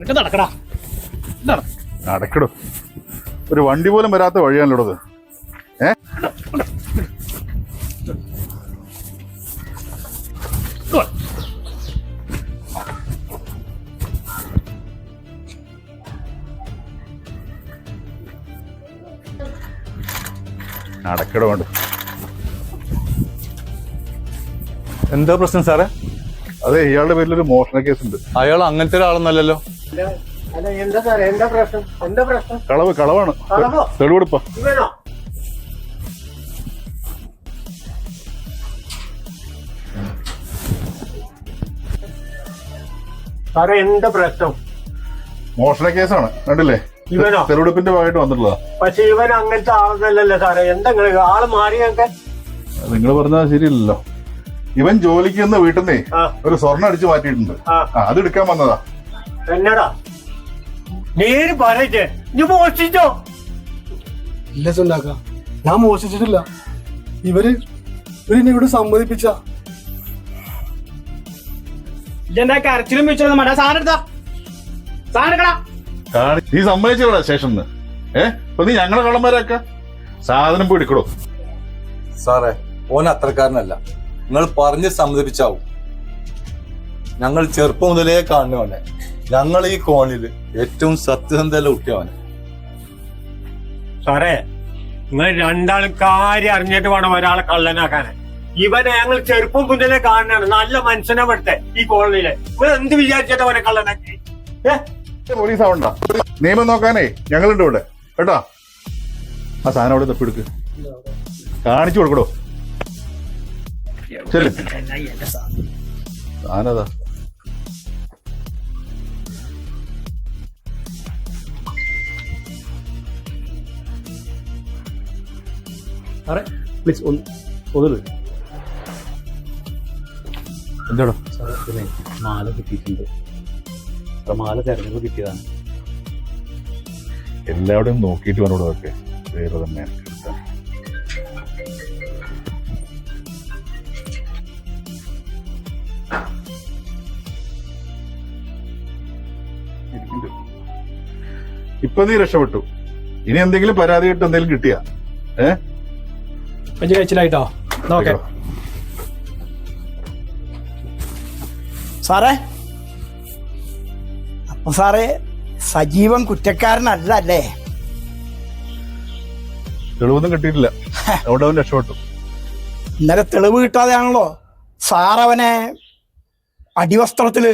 നടക്കടാ. നടക്കടോ. ഒരു വണ്ടി പോലും വരാത്ത വഴിയാണല്ലോ അത് ഏ? Go on. നടക്കടോ വേണ്ട എന്താ പ്രശ്നം സാറേ? അതെ ഇയാളുടെ പേരിൽ ഒരു മോഷണ കേസ് ഉണ്ട് അയാൾ അങ്ങനത്തെ ഒരാളൊന്നല്ലല്ലോ എന്താ സാറേ? എന്താ പ്രശ്നം? എന്താ പ്രശ്നം? കളവ് കളവാണ്. കളവോ? തെളിവെടുപ്പാ. ഇവനോ? സാറേ എന്താ പ്രശ്നം? മോഷണ കേസാണ്. കണ്ടില്ലേ? ഇവനോ? തെളിവെടുപ്പിന്റെ ഭാഗമായിട്ട് വന്നിട്ടുള്ളതാ. പക്ഷെ ഇവൻ അങ്ങനത്തെ ആളൊന്നല്ലല്ലോ സാറേ. എന്താ നിങ്ങൾ ആൾ മാറിയൊക്കെ നിങ്ങൾ പറഞ്ഞാൽ ശരിയല്ലല്ലോ. ഇവൻ ജോലിക്ക് നിന്ന് വീട്ടിൽ നിന്നേ ആ. ഒരു സ്വർണം അടിച്ചു മാറ്റിയിട്ടുണ്ട്. ആ. ആ, അത് എടുക്കാൻ വന്നതാ. എന്നടാ? നേര് പറയച്ചേ നീ മോഷിച്ചോ ഇല്ല ചെല്ലാക്ക ഞാൻ മോഷിച്ചിട്ടില്ല ഇവർ ഇവരെന്നെ ഇവിടെ സമ്മതിപ്പിച്ച. ഇതെന്താ കരച്ചിലും വെച്ചൊന്നും വേണ്ട സാധനം എടുത്താ. സാധനം എടുക്കടാ. കാണി നീ സമ്മതിച്ചോടാ ശേഷം ഏ? അപ്പൊ നീ ഞങ്ങളെ കള്ളന്മാരാക്ക? സാധനം പോയി എടുക്കടോ. സാറേ ഓൻ അത്രക്കാരനല്ല. നിങ്ങൾ പറഞ്ഞ് സമ്മതിപ്പിച്ചാവും. ഞങ്ങൾ ചെറുപ്പം മുതലേ കാണുന്നവനെ. ഞങ്ങൾ ഈ കോണിൽ ഏറ്റവും സത്യസന്ധല കുട്ടിയവന്. സാറേ നിങ്ങൾ രണ്ടാൾ കാര്യം അറിഞ്ഞിട്ട് വേണം ഒരാളെ കള്ളനാക്കാന് ഇവനെ ഞങ്ങൾ ചെറുപ്പം മുതലേ കാണാനാണ് നല്ല മനുഷ്യനെ പെടുത്തെ ഈ കോളനിയിലെ. നിങ്ങൾ എന്ത് വിചാരിച്ചിട്ട് അവനെ കള്ളനാക്കി ഏ? പോലീസ് ആവണ്ട. നിയമം നോക്കാനേ ഞങ്ങളുണ്ട് ഇവിടെ. കേട്ടോ? ആ സാധനം അവിടെ തപ്പിടുക്ക് കാണിച്ചു കൊടുക്കടോ. ശരി സാധനതാ സാറേ പ്ലീസ് ഒന്ന് ഒന്ന് എന്തോടോ സാറേ ഇതിനെ മാല കിട്ടിയിട്ടുണ്ട്. അപ്പൊ മാല തെരഞ്ഞെടുപ്പ് കിട്ടിയതാണ്. എല്ലാവിടെയും നോക്കിയിട്ട് വേണം ഇവിടെ ഒക്കെ വേറെ തന്നെ. ഇപ്പൊ നീ രക്ഷപ്പെട്ടു. ഇനി എന്തെങ്കിലും പരാതി കിട്ടും എന്തെങ്കിലും കിട്ടിയാ? ഏ? അഞ്ച് കഴിച്ചിലായിട്ടോ? നോക്കെ സാറേ അപ്പൊ സാറേ സജീവൻ കുറ്റക്കാരനല്ല അല്ലേ തെളിവൊന്നും കിട്ടിയിട്ടില്ല. അവിടെ അവൻ രക്ഷപ്പെട്ടു. ഇന്നലെ തെളിവ് കിട്ടാതെയാണല്ലോ സാറവനെ അടിവസ്ത്രത്തിൽ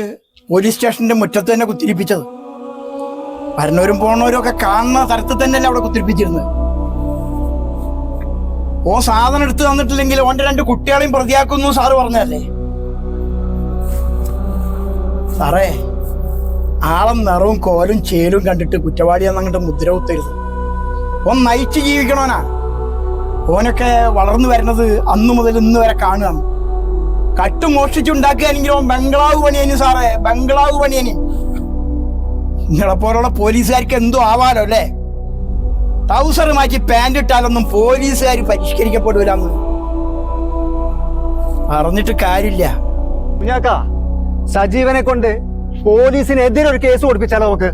പോലീസ് സ്റ്റേഷന്റെ മുറ്റത്ത് തന്നെ കുത്തിരിപ്പിച്ചത്. വരുന്നവരും പോണവരും ഒക്കെ കാണുന്ന തരത്തിൽ തന്നെയല്ലേ അവിടെ കുത്തിരിപ്പിച്ചിരുന്നത്. ഓ സാധനം എടുത്തു തന്നിട്ടില്ലെങ്കിൽ ഓന്റെ രണ്ട് കുട്ടികളെയും പ്രതിയാക്കുന്നു സാറ് പറഞ്ഞല്ലേ സാറേ ആളം നിറവും കോലും ചേലും കണ്ടിട്ട് കുറ്റവാളിയാന്നങ്ങോട്ട് മുദ്ര കുത്തരുത്. ഓൻ നയിച്ച് ജീവിക്കണോനാ. ഓനൊക്കെ വളർന്നു വരുന്നത് അന്നു മുതൽ ഇന്ന് വരെ കാണുകയാണ്. കട്ട് മോഷ്ടിച്ചുണ്ടാക്കുകയാണെങ്കിൽ ഓൻ ബംഗ്ലാവ് പണിയനും സാറേ ബംഗ്ലാവ് പണിയനും. നിങ്ങളെ പോലുള്ള പോലീസുകാർക്ക് എന്തോ ആവാലോ അല്ലേ? ട്രൗസർ മാറ്റി പാന്റ് ഇട്ടാലൊന്നും പോലീസുകാർ പരിഷ്കരിക്കപ്പെടൂലെന്ന് അറിഞ്ഞിട്ട് കാര്യമില്ല. കുഞ്ഞാക്ക സജീവനെ കൊണ്ട് പോലീസിനെതിരെ ഒരു കേസ് കൊടുപ്പിച്ചാലോ നമുക്ക്?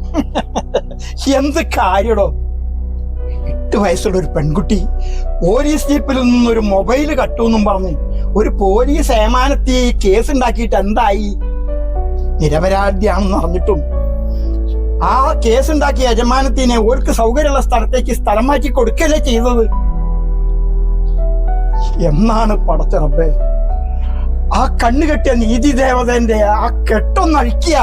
എന്ത് കാര്യടോ? എട്ട് വയസ്സുള്ള ഒരു പെൺകുട്ടി പോലീസ് ജീപ്പിൽ നിന്ന് ഒരു മൊബൈൽ കട്ടുമെന്നും പറഞ്ഞ് ഒരു പോലീസ് ഏമാനത്തി കേസ് ഉണ്ടാക്കിയിട്ട് എന്തായി? നിരപരാധിയാണെന്ന് അറിഞ്ഞിട്ടും ആ കേസ് ഉണ്ടാക്കിയ യജമാനത്തിനെ ഓർക്ക് സൗകര്യമുള്ള സ്ഥലത്തേക്ക് സ്ഥലം മാറ്റി കൊടുക്കല്ലേ ചെയ്തത്? എന്നാണ് പടച്ച റബ്ബേ. ആ കണ്ണുകെട്ടിയ നീതി ദേവതന്റെ ആ കെട്ടൊന്നഴിക്കുക.